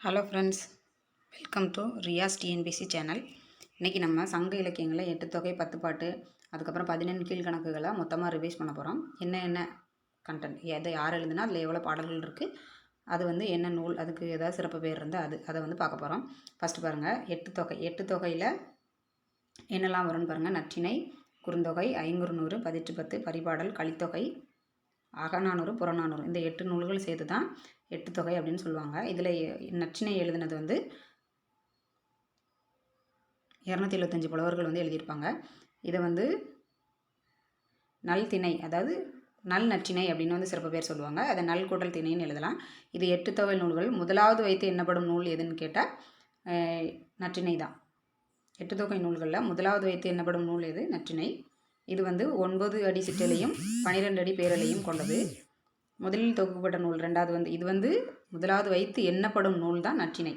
Hello friends welcome to Riyas TNPSC channel. இன்றைக்கி நம்ம சங்க இலக்கியங்களை எட்டு தொகை பத்து பாட்டு அதுக்கப்புறம் பதினெண்டு கீழ்கணக்குகளை மொத்தமாக ரிவைஸ் பண்ண போகிறோம் என்ன என்ன கண்டென்ட் எதை யார் எழுதுனா அதில் எவ்வளோ பாடல்கள் இருக்குது அது வந்து என்ன நூல்? அதுக்கு ஏதாவது சிறப்பு பேர் இருந்தால் அது அதை வந்து பார்க்க போகிறோம் ஃபஸ்ட்டு பாருங்கள் எட்டு தொகை. எட்டு தொகையில் என்னெல்லாம் வரும்னு பாருங்கள் நற்றிணை குறுந்தொகை ஐங்குறுநூறு பதிற்று பத்து பரிபாடல் கலித்தொகை அகநானூறு புறநானூறு. இந்த எட்டு நூல்கள் சேர்த்து தான் எட்டு தொகை அப்படின்னு சொல்லுவாங்க. இதில் நச்சினை எழுதினது வந்து இரநூத்தி எழுபத்தஞ்சு புலவர்கள் வந்து எழுதியிருப்பாங்க. இதை வந்து நல் திணை அதாவது நல் நற்றினை அப்படின்னு வந்து சிறப்பு பேர் சொல்லுவாங்க. அதை நல் கூட்டல் திணைன்னு எழுதலாம். இது எட்டு தொகை நூல்கள். முதலாவது வைத்து என்னப்படும் நூல் எதுன்னு கேட்டால் நற்றினை தான். எட்டு தொகை நூல்களில் முதலாவது வைத்து என்னப்படும் நூல் எது? நற்றினை இது வந்து ஒன்பது அடி சிற்றலையும் பனிரெண்டு அடி பேரலையும் கொண்டது. முதலில் தொகுக்கப்பட்ட நூல் ரெண்டாவது வந்து இது வந்து முதலாவது வைத்து எண்ணப்படும் நூல் தான் நற்றினை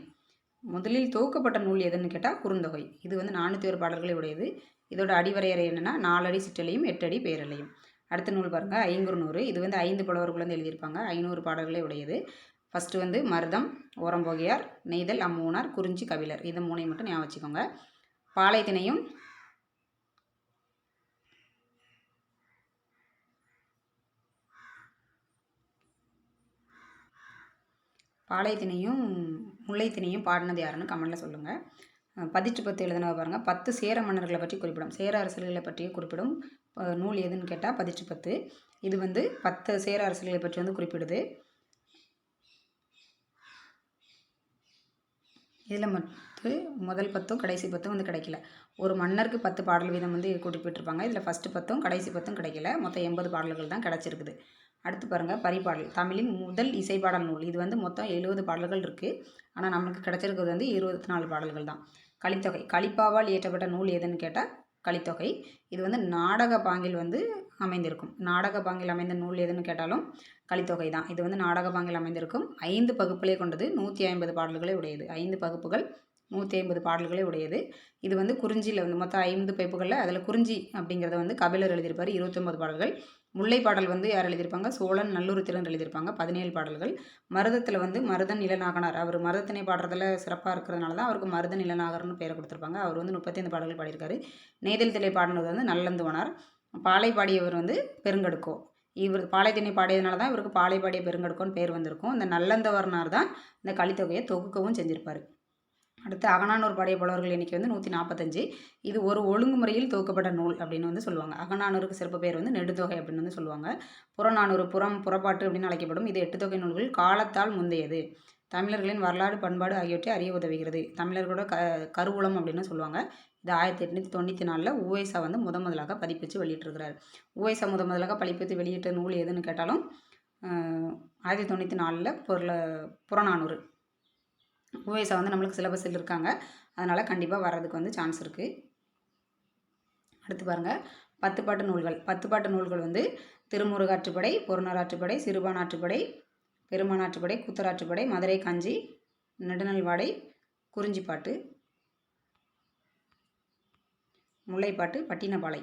முதலில் தொகுக்கப்பட்ட நூல் எதுன்னு கேட்டால் குறுந்தொகை. இது வந்து நானூற்றி ஒரு பாடல்களை உடையது. இதோட அடிவரையறை என்னென்னா நாலடி சிற்றலையும் எட்டடி பேரலையும். அடுத்த நூல் பாருங்கள் ஐங்குறு நூறு. இது வந்து ஐந்து புலவர்கள் வந்து எழுதியிருப்பாங்க ஐநூறு பாடல்களை உடையது. ஃபஸ்ட்டு வந்து மருதம் ஓரம்போகியார் நெய்தல் அம்மூனார் குறிஞ்சி கபிலர். இதை மூணையும் மட்டும் ஞாபகம் வச்சுக்கோங்க. பாளையத்தினையும் பாளையத்தினையும் முல்லைத்தினையும் பாடினது யாருன்னு கமெண்டில் சொல்லுங்கள் பதிற்று பத்து எழுதினவை பாருங்கள் பத்து சேர மன்னர்களை பற்றி குறிப்பிடும். சேர அரசர்களை பற்றியே குறிப்பிடும். நூல் எதுன்னு கேட்டால் பதிற்று பத்து. இது வந்து பத்து சேர அரசர்களை பற்றி வந்து குறிப்பிடுது. இதில் மட்டும் முதல் பத்தும் கடைசி பத்தும் வந்து கிடைக்கல. ஒரு மன்னருக்கு பத்து பாடல் வீதம் வந்து குறிப்பிட்டிருப்பாங்க இதில் ஃபஸ்ட்டு பத்தும் கடைசி பத்தும் கிடைக்கல. மொத்தம் எண்பது பாடல்கள் தான் கிடச்சிருக்குது. அடுத்து பாருங்கள் பரிபாடல். தமிழின் முதல் இசைப்பாடல் நூல். இது வந்து மொத்தம் எழுபது பாடல்கள் இருக்குது ஆனால் நம்மளுக்கு கிடச்சிருக்கிறது வந்து இருபத்தி நாலு பாடல்கள் தான். கலித்தொகை. கலிப்பாவால் இயற்றப்பட்ட நூல் எதுன்னு கேட்டால் கலித்தொகை. இது வந்து நாடக பாங்கில் வந்து அமைந்திருக்கும். நாடக பாங்கில் அமைந்த நூல் எதுன்னு கேட்டாலும் கலித்தொகை தான். இது வந்து நாடக பாங்கில் அமைந்திருக்கும். ஐந்து பகுப்புகளே கொண்டது நூற்றி ஐம்பது பாடல்களே உடையது. ஐந்து பகுப்புகள் நூற்றி ஐம்பது பாடல்களே உடையது. இது வந்து குறிஞ்சியில் வந்து மொத்தம் ஐந்து பைப்புகளில் அதில் குறிஞ்சி அப்படிங்கிறத வந்து கபிலர் எழுதியிருப்பார். இருபத்தொம்பது பாடல்கள். முல்லை பாடல் வந்து யார் எழுதியிருப்பாங்க? சோழன் நல்லூர் திறன் எழுதியிருப்பாங்க. பதினேழு பாடல்கள். மருதத்தில் வந்து மருதன் இளநாகனார் அவர் மருதத்தினை பாடுறதுல சிறப்பாக இருக்கிறதுனால தான் அவருக்கு மருதன் இளநாகர்னு பேரை கொடுத்துருப்பாங்க. அவர் வந்து முப்பத்தைந்து பாடல்கள் பாடியிருக்காரு. நேதல் திலை பாடினது வந்து நல்லந்துவனார். பாலை பாடியவர் வந்து பெருங்கடுக்கோ. இவர் பாலைத்திணை பாடியதுனால தான் இவருக்கு பாலை பாடிய பெருங்கடுக்கோன்னு பேர் வந்திருக்கும். இந்த நல்லந்தவர்னார் தான் இந்த கலித்தொகையை தொகுக்கவும் செஞ்சிருப்பார். அடுத்து அகநானூர் பாடிய புலவர்கள் எண்ணிக்கை வந்து நூற்றி நாற்பத்தஞ்சு இது ஒரு ஒழுங்குமுறையில் துவக்கப்பட்ட நூல் அப்படின்னு வந்து சொல்லுவாங்க. அகநானூருக்கு சிறப்பு பேர் வந்து நெடுத்தொகை அப்படின்னு வந்து சொல்லுவாங்க. புறநானூறு புறம் புறப்பாட்டு அப்படின்னு அழைக்கப்படும் இது எட்டு தொகை நூல்கள் காலத்தால் முந்தையது. தமிழர்களின் வரலாறு பண்பாடு ஆகியவற்றை அறிய உதவுகிறது. தமிழர்களோட க கருவூலம் அப்படின்னு சொல்லுவாங்க. இது ஆயிரத்தி எட்நூற்றி தொண்ணூற்றி நாலில் உவேசா வந்து முத முதலாக பதிப்பிச்சு வெளியிட்டிருக்கிறார். உவேசா முத முதலாக பதிப்பித்து வெளியிட்ட நூல் எதுன்னு கேட்டாலும் ஆயிரத்தி தொண்ணூற்றி நாலில் பொருளை புறநானூறு. ஓஎஸை வந்து நம்மளுக்கு சிலபஸில் இருக்காங்க. அதனால் கண்டிப்பாக வர்றதுக்கு வந்து சான்ஸ் இருக்குது அடுத்து பாருங்கள் பத்து பாட்டு நூல்கள். பத்து பாட்டு நூல்கள் வந்து திருமுருகாற்றுப்படை பொருணராற்றுப்படை சிறுபானாற்றுப்படை பெருமானாற்றுப்படை கூத்தராற்றுப்படை மதுரை காஞ்சி நெடுநல்வாடை குறிஞ்சிப்பாட்டு முல்லைப்பாட்டு பட்டினப்பாலை.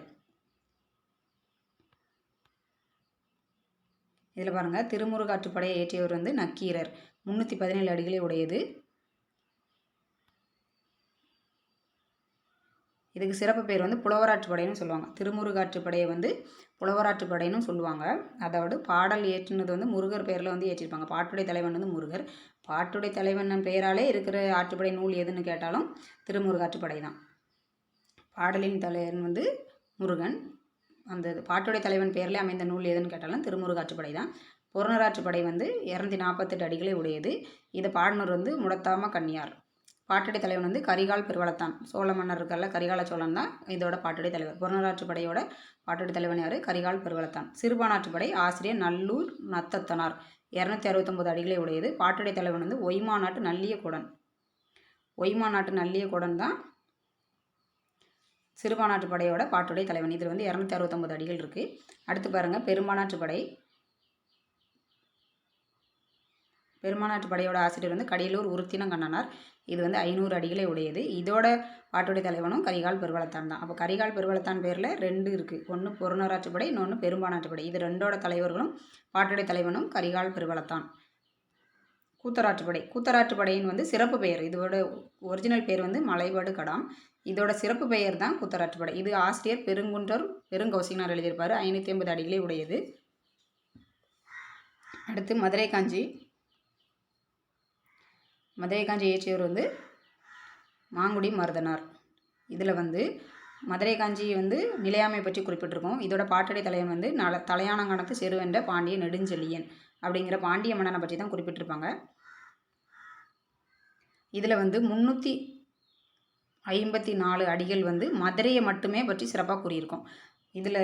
இதில் பாருங்கள் திருமுருகாற்றுப்படையை ஏற்றியவர் வந்து நக்கீரர். முந்நூற்றி பதினேழு அடிகளை உடையது. இதுக்கு சிறப்பு பேர் வந்து புலவராற்றுப்படைன்னு சொல்லுவாங்க. திருமுருகாற்றுப்படையை வந்து புலவராற்றுப்படைன்னு சொல்லுவாங்க. அதோடு பாடல் ஏற்றுனது வந்து முருகர் பேரில் வந்து ஏற்றிருப்பாங்க பாட்டுடை தலைவன் வந்து முருகர். பாட்டுடை தலைவன் பெயராலே இருக்கிற ஆற்றுப்படை நூல் எதுன்னு கேட்டாலும் திருமுருகாற்றுப்படை தான். பாடலின் தலைவன் வந்து முருகன். அந்த பாட்டுடை தலைவன் பேரில் அமைந்த நூல் எதுன்னு கேட்டாலும் திருமுருகாற்றுப்படை தான். புறநராற்றுப்படை வந்து இரநூத்தி நாற்பத்தெட்டு அடிகளை உடையது. இதை பாடினர் வந்து முடத்தாம கன்னியார். பாட்டடி தலைவன் வந்து கரிகால் பெருவளத்தான். சோழ மன்னர் இருக்கல கரிகால சோழன் தான் இதோட பாட்டடி தலைவர். புறநராற்று படையோட பாட்டடை தலைவன் யார்? கரிகால் பெருவளத்தான். சிறுபானாற்று படை ஆசிரியர் நல்லூர் நத்தத்தனார். இரநூத்தி அறுபத்தொம்பது அடிகளை உடையது. பாட்டடி தலைவன் வந்து ஒய்மா நாட்டு நல்லிய குடன். ஒய்மா நாட்டு நல்லிய குடன் தான் சிறுபானாற்று படையோட பாட்டுடை தலைவன். இதில் வந்து இரநூத்தி அறுபத்தொம்பது அடிகள் இருக்குது அடுத்து பாருங்கள் பெரும்பானாற்று பெருமாநாட்டு படையோட ஆசிரியர் வந்து கடியலூர் உருத்தினங்கண்ணனார் இது வந்து ஐநூறு அடிகளை உடையது. இதோட பாட்டுடைய தலைவனும் கரிகால் பெருவளத்தான் தான். அப்போ கரிகால் பெருவளத்தான் பேரில் ரெண்டு இருக்குது ஒன்று பொருணராற்று படை இன்னொன்று பெரும்பானாற்று படை. இது ரெண்டோட தலைவர்களும் பாட்டுடைய தலைவனும் கரிகால் பெருவளத்தான். கூத்தராற்றுப்படை கூத்தராற்றுப்படையின் வந்து சிறப்பு பெயர். இதோட ஒரிஜினல் பேர் வந்து மலைபாடு கடாம். இதோட சிறப்பு பெயர் தான் கூத்தராற்றுப்படை இது ஆசிரியர் பெருங்குன்றர் பெருங்கௌசிகனார் எழுதியிருப்பார். ஐநூற்றி ஐம்பது அடிகளே உடையது. அடுத்து மதுரை காஞ்சி. மதுரை காஞ்சி இயற்றியவர் வந்து மாங்குடி மருதனார். இதில் வந்து மதுரை காஞ்சி வந்து நிலையாமை பற்றி குறிப்பிட்டிருக்கோம். இதோட பாட்டடை தலைவன் வந்து நல தலையானங்கானத்து செருவென்ற பாண்டிய நெடுஞ்செழியன் அப்படிங்கிற பாண்டிய மன்னனை பற்றி தான் குறிப்பிட்டிருப்பாங்க. இதில் வந்து முந்நூற்றி ஐம்பத்தி நாலு அடிகள் வந்து மதுரையை மட்டுமே பற்றி சிறப்பாக கூறியிருக்கோம். இதில்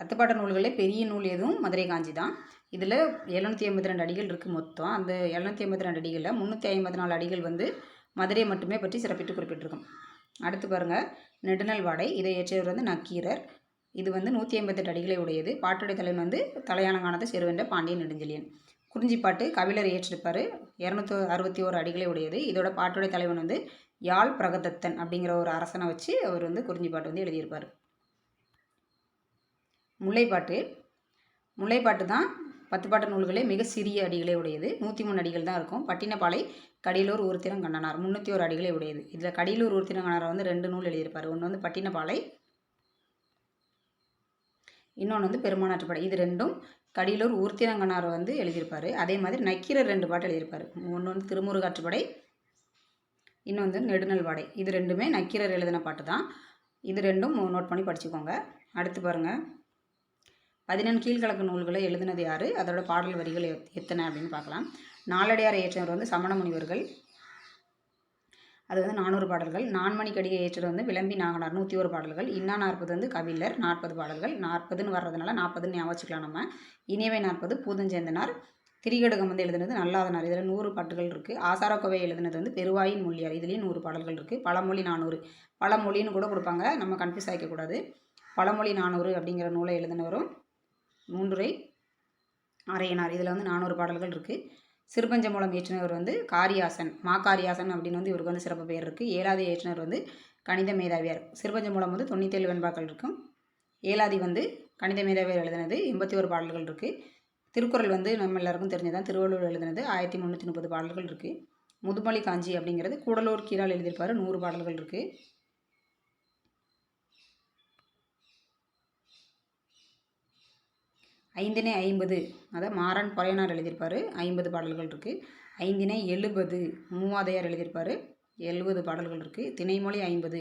பத்துப்பாட்ட நூல்களே பெரிய நூல் எதுவும் மதுரை காஞ்சி தான். இதில் எழுநூற்றி ஐம்பத்தி ரெண்டு அடிகள் இருக்குது மொத்தம். அந்த எழுநூற்றி ஐம்பத்தி ரெண்டு அடிகளில் முந்நூற்றி ஐம்பத்தி நாலு அடிகள் வந்து மதுரையை மட்டுமே பற்றி சிறப்பிட்டு குறிப்பிட்டிருக்கோம். அடுத்து பாருங்கள் நெடுநல் வாடை இதை இயற்றியவர் வந்து நக்கீரர். இது வந்து நூற்றி ஐம்பத்தெட்டு அடிகளை உடையது. பாட்டுடைய தலைவன் வந்து தலையானங்கானத்தை செருவென்ற பாண்டியன் நெடுஞ்செழியன். குறிஞ்சிப்பாட்டு கவிழர் இயற்றிருப்பார். இரநூத்தி அறுபத்தி ஓரு அடிகளை உடையது. இதோட பாட்டுடைய தலைவன் வந்து யாழ் பிரகதத்தன் அப்படிங்கிற ஒரு அரசனை வச்சு அவர் வந்து குறிஞ்சிப்பாட்டு வந்து எழுதியிருப்பார். முல்லைப்பாட்டு. முல்லைப்பாட்டு தான் பத்து பாட்டு நூல்களே மிக சிறிய அடிகளே உடையது. நூற்றி மூணு அடிகள் தான் இருக்கும். பட்டினப்பாலை கடியலூர் ஊர்த்திரம் கண்ணனார். முந்நூற்றி ஒரு அடிகளே உடையது. இதில் கடியலூர் ஊர்த்திரம் கண்ணனார் வந்து ரெண்டு நூல் எழுதியிருப்பார். ஒன்று வந்து பட்டினப்பாலை இன்னொன்று வந்து பெருமானாற்றுப்படை. இது ரெண்டும் கடியலூர் ஊர்த்திரங்கனார் வந்து எழுதியிருப்பார். அதே மாதிரி நக்கீரர் ரெண்டு பாட்டு எழுதியிருப்பார். ஒன்று வந்து திருமுருகாற்றுப்படை இன்னொன்று வந்து நெடுநல்வாடை. இது ரெண்டுமே நக்கீரர் எழுதின பாட்டு தான். இது ரெண்டும் நோட் பண்ணி படிச்சுக்கோங்க. அடுத்து பாருங்கள் பதினெண் கீழ்கலக்கு நூல்களை எழுதினது யார்? அதோட பாடல் வரிகள் எத்- எத்தனை அப்படின்னு பார்க்கலாம். நாலடியார் இயற்றியவர் வந்து சமண முனிவர்கள். அது வந்து நானூறு பாடல்கள். நான்மணி கடிகை ஏற்றவர் வந்து விளம்பி நாகனார் நூற்றி ஒரு பாடல்கள். இன்னா நாற்பது வந்து கவிழர் நாற்பது பாடல்கள். நாற்பதுன்னு வர்றதுனால நாற்பதுன்னு ஞாபகம் வச்சுக்கலாம் நம்ம. இனியவை நாற்பது பூதஞ்சேந்தனார். திரிகடுகம் வந்து எழுதுனது நல்லாதனார். இதில் நூறு பாட்டுகள் இருக்குது ஆசாரக்கோவை எழுதுனது வந்து பெருவாயின் மொழியார். இதுலேயும் நூறு பாடல்கள் இருக்குது பழமொழி நானூறு. பழமொழின்னு கூட கொடுப்பாங்க. நம்ம கன்ஃபியூஸ் ஆகிக்கக்கூடாது பழமொழி நானூறு அப்படிங்கிற நூலை எழுதினவரும் மூன்றுரை அரையனார் இதில் வந்து நானூறு பாடல்கள் இருக்குது சிறுபஞ்ச மூலம் இயற்றினவர் வந்து காரியாசன் மா காரியாசன் அப்படின்னு வந்து இவருக்கு வந்து சிறப்பு பெயர் இருக்குது ஏழாதி இயற்றினர் வந்து கணித மேதாவியார். சிறுபஞ்ச மூலம் வந்து தொண்ணூத்தேழு வெண்பாக்கள் இருக்கும். ஏழாதி வந்து கணித மேதாவியார் எழுதினது எண்பத்தி ஒரு பாடல்கள் இருக்குது திருக்குறள் வந்து நம்ம எல்லாருக்கும் தெரிஞ்சதான் திருவள்ளுவர் எழுதினது ஆயிரத்தி முந்நூற்றி முப்பது பாடல்கள் இருக்குது முதுமொழி காஞ்சி அப்படிங்கிறது கூடலூர் கீழால் எழுதியிருப்பார். நூறு பாடல்கள் இருக்குது ஐந்தினை ஐம்பது. அதை மாறன் பொறையனார் எழுதியிருப்பார். ஐம்பது பாடல்கள் இருக்குது ஐந்தினை எழுபது. மூவாதையார் எழுதியிருப்பார். எழுபது பாடல்கள் இருக்குது திணைமொழி ஐம்பது.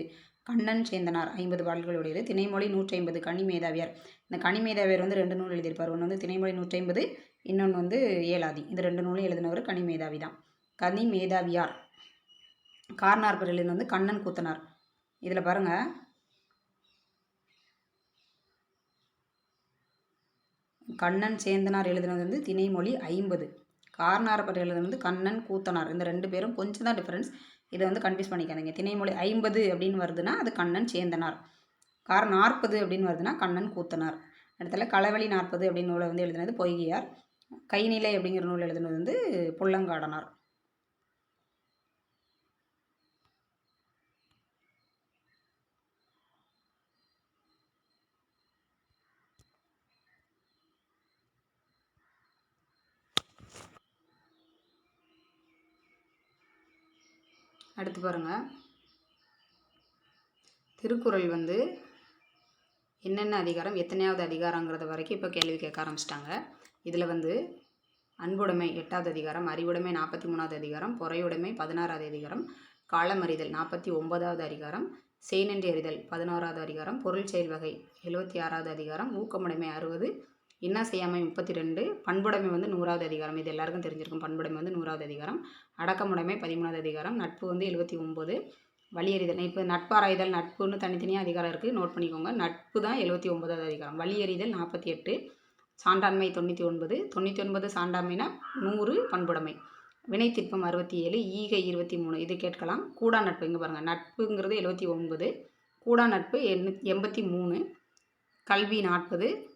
கண்ணன் சேந்தனார் ஐம்பது பாடல்கள் உடையது. திணைமொழி நூற்றி ஐம்பது கனிமேதாவியார் இந்த கனிமேதாவியார் வந்து ரெண்டு நூல் எழுதியிருப்பார். ஒன்று வந்து திணைமொழி நூற்றி ஐம்பது இன்னொன்று வந்து ஏலாதி இந்த ரெண்டு நூலும் எழுதினவர் கனிமேதாவி தான். கனி மேதாவியார். கார்னார்பர் எழுதினது வந்து கண்ணன் கூத்தனார். இதில் பாருங்கள் கண்ணன் சேந்தனார் எழுதினது வந்து திணைமொழி ஐம்பது. கார்னாரப்பர் எழுதுனது வந்து கண்ணன் கூத்தனார். இந்த ரெண்டு பேரும் கொஞ்சம் தான் டிஃப்ரென்ஸ் இதை வந்து கன்ஃபியூஸ் பண்ணிக்காதீங்க. திணைமொழி ஐம்பது அப்படின்னு வருதுன்னா அது கண்ணன் சேந்தனார். கார் நாற்பது அப்படின்னு வருதுன்னா கண்ணன் கூத்தனார். இடத்துல களவழி நாற்பது அப்படின்னு நூலை வந்து எழுதினது பொய்கையார். கைநிலை அப்படிங்கிற நூல் எழுதினது வந்து புல்லங்காடனார் அடுத்து பாருங்கள் திருக்குறள் வந்து என்னென்ன அதிகாரம் எத்தனையாவது அதிகாரங்கிறத வரைக்கும் இப்போ கேள்வி கேட்க ஆரம்பிச்சிட்டாங்க. இதில் வந்து அன்புடைமை எட்டாவது அதிகாரம் அறிவுடைமை நாற்பத்தி மூணாவது அதிகாரம் பொறையுடைமை பதினாறாவது அதிகாரம் காலமறிதல் நாற்பத்தி ஒன்பதாவது அதிகாரம் செய்நன்றி அறிதல் பதினோராவது அதிகாரம் பொருள் செயல் வகை எழுபத்தி ஆறாவது அதிகாரம் ஊக்கமுடைமை அறுபது என்ன செய்யாமை முப்பத்தி ரெண்டு பண்புடைமை வந்து நூறாவது அதிகாரம். இது எல்லாருக்கும் தெரிஞ்சிருக்கும். பண்புடைமை வந்து நூறாவது அதிகாரம். அடக்கமுடைமை பதிமூணாவது அதிகாரம். நட்பு வந்து எழுபத்தி ஒம்பது வழியறிதல் இப்போ நட்பாராய்தல் நட்புன்னு தனித்தனியாக அதிகாரம் இருக்குது நோட் பண்ணிக்கோங்க. நட்பு தான் எழுபத்தி ஒன்பதாவது அதிகாரம். வழியறிதல் நாற்பத்தி எட்டு. சான்றாண்மை தொண்ணூற்றி ஒன்பது. தொண்ணூற்றி ஒன்பது சான்றாண்மைனா நூறு பண்புடைமை. வினைத்திற்பம் அறுபத்தி ஏழு. ஈகை இருபத்தி மூணு. இது கேட்கலாம். கூடா நட்பு இங்கே பாருங்கள் நட்புங்கிறது எழுபத்தி ஒன்பது. கூடா நட்பு எண்ணூ எண்பத்தி மூணு. கல்வி நாற்பது.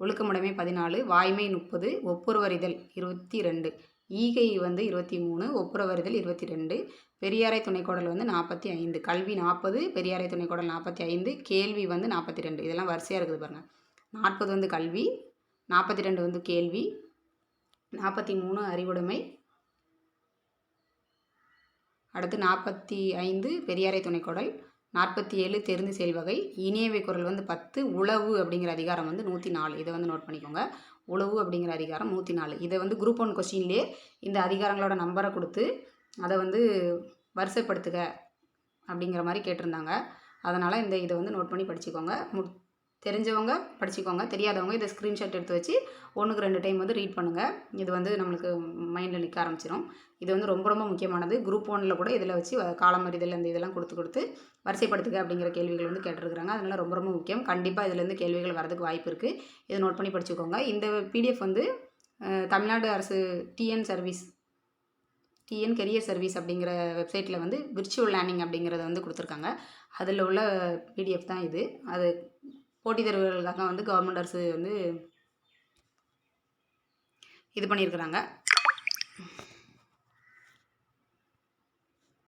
ஒழுக்கமுடைமை பதினாலு வாய்மை முப்பது ஒப்புரவறிதல் இருபத்தி ரெண்டு ஈகை வந்து இருபத்தி மூணு ஒப்புரவறிதல் இருபத்தி ரெண்டு பெரியாரை துணைக்கோடல் வந்து நாற்பத்தி ஐந்து கல்வி நாற்பது பெரியாரை துணைக்கோடல் நாற்பத்தி ஐந்து கேள்வி வந்து நாற்பத்தி ரெண்டு இதெல்லாம் வரிசையாக இருக்குது பாருங்கள் நாற்பது வந்து கல்வி நாற்பத்தி ரெண்டு வந்து கேள்வி நாற்பத்தி மூணு அறிவுடைமை. அடுத்து நாற்பத்தி ஐந்து பெரியாரை துணைக்கோடல் நாற்பத்தி ஏழு தெரிந்து செயல்வகை இனியவை குரல் வந்து பத்து உளவு அப்படிங்கிற அதிகாரம் வந்து நூற்றி நாலு. இதை வந்து நோட் பண்ணிக்கோங்க. உளவு அப்படிங்கிற அதிகாரம் நூற்றி நாலு. இதை வந்து குரூப் ஒன் கொஸ்டின்லேயே இந்த அதிகாரங்களோட நம்பரை கொடுத்து அதை வந்து வரிசைப்படுத்துக அப்படிங்கிற மாதிரி கேட்டிருந்தாங்க. அதனால் இந்த இதை வந்து நோட் பண்ணி படிச்சுக்கோங்க. மு தெரிஞ்சவங்க படிச்சுக்கோங்க. தெரியாதவங்க இதை ஸ்க்ரீன்ஷாட் எடுத்து வச்சு ஒன்றுக்கு ரெண்டு டைம் வந்து ரீட் பண்ணுங்கள் இது வந்து நம்மளுக்கு மைண்டில் நிற்க ஆரம்பிச்சிடும் இது வந்து ரொம்ப ரொம்ப முக்கியமானது. குரூப் ஒனில் கூட இதில் வச்சு காலம் அறிதல் இந்த இதெல்லாம் கொடுத்து கொடுத்து வரிசைப்படுத்துக அப்படிங்கிற கேள்விகள் வந்து கேட்டிருக்கிறாங்க. அதனால் ரொம்ப ரொம்ப முக்கியம். கண்டிப்பாக இதுலேருந்து கேள்விகள் வரதுக்கு வாய்ப்பு இருக்குது இதை நோட் பண்ணி படிச்சுக்கோங்க. இந்த பிடிஎஃப் வந்து தமிழ்நாடு அரசு TN service TN career service அப்படிங்கிற வெப்சைட்டில் வந்து விர்ச்சுவல் லேர்னிங் அப்படிங்கிறத வந்து கொடுத்துருக்காங்க. அதில் உள்ள பிடிஎஃப் தான் இது. அது போட்டித் தேர்வுகளுக்காக வந்து கவர்மெண்ட் அரசு வந்து இது பண்ணியிருக்கிறாங்க.